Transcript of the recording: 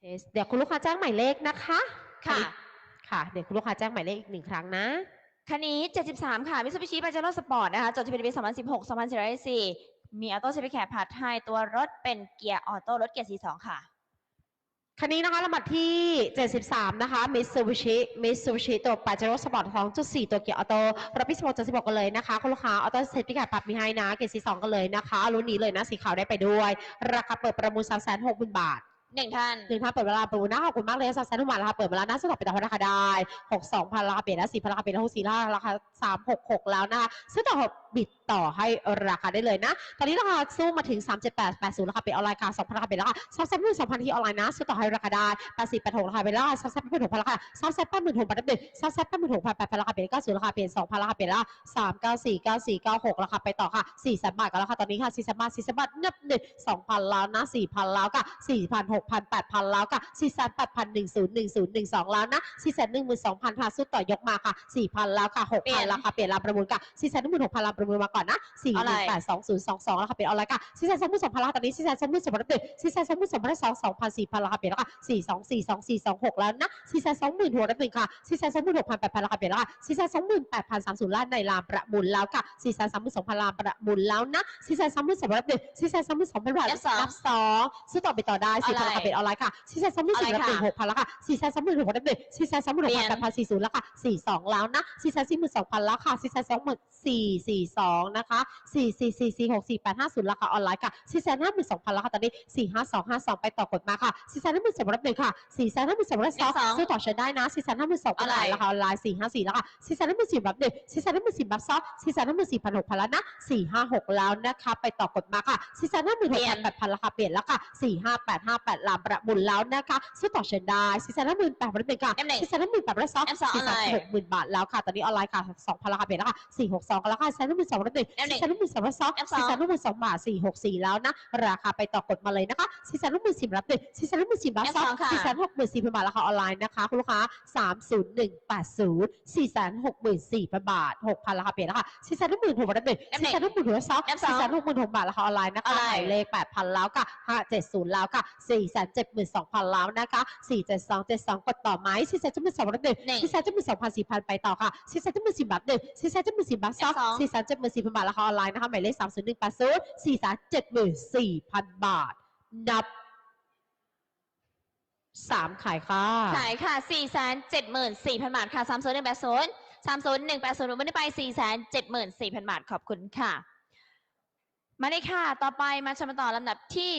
เทสเดี๋ยวคุณลูกค้าแจ้งหมายเลขนะคะค่ะ ค่ะ เดี๋ยวคุณลูกค้าแจ้งหมายเลขอีกหนึ่งครั้งนะ คันนี้ 73 ค่ะมิ t ซูบิชิปาเจโร่สปอร์ตนะคะ จดทะเบียนปี 2016 2014มีออโต้เซฟิแคร์พาร์ทไทยตัวรถเป็นเกียร์ออโต้รถเกียร์ C2 ค่ะ คันนี้นะคะลำดับที่ 73 นะคะ Mitsubishi Mitsubishi ตัว Pajero Sport 2.4 ตัวเกียร์ออโต้รับพิสโม76กันเลยนะคะ คุณลูกค้าออโต้เซตพิกัดปรับมีให้นะ เกียร์ C2 กันเลยนะคะรุ่นนี้เลยนะ สีขาวได้ไปด้วย ราคาเปิดประมูล360,000บาท หนึ่งท่าน หนึ่งท่านเปิดเวลาประมูลนะขอบคุณมากเลยสามแสนทุกวันราคาเปิดเวลาหน้าสต็อกไปต่อราคาได้หกสองพันราคาเปลี่ยนแล้วสี่พันราคาเปลี่ยนแล้วหกสี่ราคาสามหกหกแล้วนะคะซื้อต่อบิดต่อให้ราคาได้เลยนะ ตอนนี้ราคาสู้มาถึง 3 7 8 8 0ราคาเป็นออนไลน์ค่ะ2,000ราคาเป็นราคา3 3 1 2,000ที่ออนไลน์นะซื้อต่อให้ราคาได้8 4 8 6ราคาเป็นราคา3 3 8 6ราคา3 3 8 6 8 1 3 3 8 6 8 8ราคาเป็น90ราคาเป็น2,000ราคาเป็นราคา3 9 4 9 4 9 6ราคาไปต่อค่ะ4แสนบาทกันแล้วค่ะตอนนี้ค่ะ4แสนบาท4แสนบาทนับหนึ่ง2,000แล้วนะ4,000แล้วค่ะ4,000 6,000 8,000แล้วค่ะ4แสน8,000 10 10 12แล้วนะ4แสน12,000ค่ะสู้ต่อยกมาค่ะ4,000แล้วค่ะเปลี่ยน6,000ราคาเปลี่ยนลำประมูลค่ะ4แสน16,000ลำประมูลมาก่อนนะ4อะไรแปดสองศูนย์สองสองแล้วค่ะเป็นออนไลน์ค่ะสี่แสนสองหมื่นสองพันแล้วค่ะตอนนี้สี่แสนสองหมื่นสองพันแล้วเป็นสี่แสนสองหมื่นสองพันแล้วสองสองพันสี่พันแล้วค่ะเปลี่ยนแล้วค่ะสี่สองสี่สองสี่สองหกแล้วนะสี่แสนสองหมื่นหกแล้วหนึ่งค่ะสี่แสนสองหมื่นหกพันแปดพันแล้วค่ะเปลี่ยนแล้วค่ะสี่แสนสองหมื่นแปดพันสามศูนย์ล้านในลามประมูลแล้วค่ะสี่แสนสามหมื่นสองพันลามประมูลแล้วนะสี่แสนสามหมื่นสองพันแล้วเป็นสี่แสนสามหมื่นสองพันบาท F2 นับสองซื้อต่อไปต่อได้สี่พันอะไรค่ะเป็นออนไลน์ค่ะสี่แสนสองหมื่นสี่แล้วเป็นหกพันแล้วค่ะสี่แสนสองหมื่นหกพันแล้วเป็นสี่แสนสองหมื่นหกพันแปดพันสี่ศูนย์แล้วค่ะสี่สองแล้วนะสี่แสนสี่หมื่นสองพันแล้วค่ะสี่แสนสองหมื่นสี่สี่สองนะคะสี่สี่สี่สี่หกสี่แปดห้าศูนย์ราคาออนไลน์ค่ะสี่แสนห้าหมื่นสองพันแล้วค่ะตอนนี้สี่ห้าสองห้าสองไปต่อกดมาค่ะสี่แสนห้าหมื่นสองพันแล้วหนึ่งค่ะสี่แสนห้าหมื่นสองพันแล้วสองสองซื้อต่อใช้ได้นะสี่แสนห้าหมื่นสองพันอะไรราคาออนไลน์สี่ห้าสี่แล้วค่ะสี่แสนห้าหมื่นสี่แบบหนึ่งสี่แสนห้าหมื่นสี่แบบสองสี่แสนห้าหมื่นสี่พันหกพันแล้วนะสี่ห้าหกแล้วนะคะ ไปต่อกดมาค่ะสี่แสนห้าหมื่นหกพันแปดพันราคาเปลี่ยนแล้วค่ะสี่ห้าแปดห้าแปดลามประมูลแล้วนะคะซื้อต่อใช้ได้สี่แสนห้าหมื่นแปดพันแล้วหนึ่งค่ะเอ็มหนึ่งสี่แสนห้าหมื่นแปดพันแล้วสอง M2 สี่แสนอะไรหกหมื่นบาทแล้วค่ะ ตอนนี้ออนไลน์ค่ะสองพันราคาเปลี่ยนแล้วค่ะสี่หกสองกันแล้วค่ะสี่แสนห้าหมื่นสองแล้วหนึ่ง M1 สี่แสนห้าหมื่นสองแล้วสอง M2 สี่แสนห้าหมื่นสองบาทสี่หกสี่แล้วนะ ราคาไปต่อกดมาเลยนะคะสี่แสนห้าหมื่นสี่รับหนึ่งสี่แสนห้าหมื่นสี่บาทสอง M2 ค่ะสี่แสนหกหมื่นสี่พันบาทราคาออนไลน์นะคะคุณลูกค้าสามศูนย์หนึ่งแปดศูนย์สี่แสนหกหมื่นสี่พันบาทหกพันราคาเปลี่ยนแล้วค่ะสี่แสนหกหมื่นหกพันหนึ่ง M1 สี่แสนหกหมื่นหกพันสอง M2 สี่แสนหกหมื่นหกบาทราคาออนไลน์นะคะอะไรหมายเลขแปดพันแล้วค่ะห้าเจ็ดศูนย์แล้วค่ะสี่แสนเจ็ดหมื่นสองพันแล้วนะคะสี่เจ็ดสองเจ็ดสองกดต่อไหมสี่แสนเจ็ดหมื่นสองพันหนึ่งหนึ่งสี่แสนเจ็ดหมื่นสองพันสี่พันไปต่อค่ะสี่แสนเจ็ดหมื่นสี่บาทหนึ่งสี่แสนเจ็ดหมื่นสี่บาทสองสองสี่แสนเจ็ดหมื่นสี่พันบาทราคาออนไลน์นะคะหมายเลขสามศูนย์หนึ่งแปดศูนย์สี่แสนเจ็ดหมื่นสี่พันบาท นับสามขายค่ะ ขายค่ะสี่แสนเจ็ดหมื่นสี่พันบาทค่ะสามศูนย์หนึ่งแปดศูนย์สามศูนย์หนึ่งแปดศูนย์หนูไม่ได้ไปสี่แสนเจ็ดหมื่นสี่พันบาท ขอบคุณค่ะ มาเลยค่ะ ต่อไปมาชมต่อลำดับที่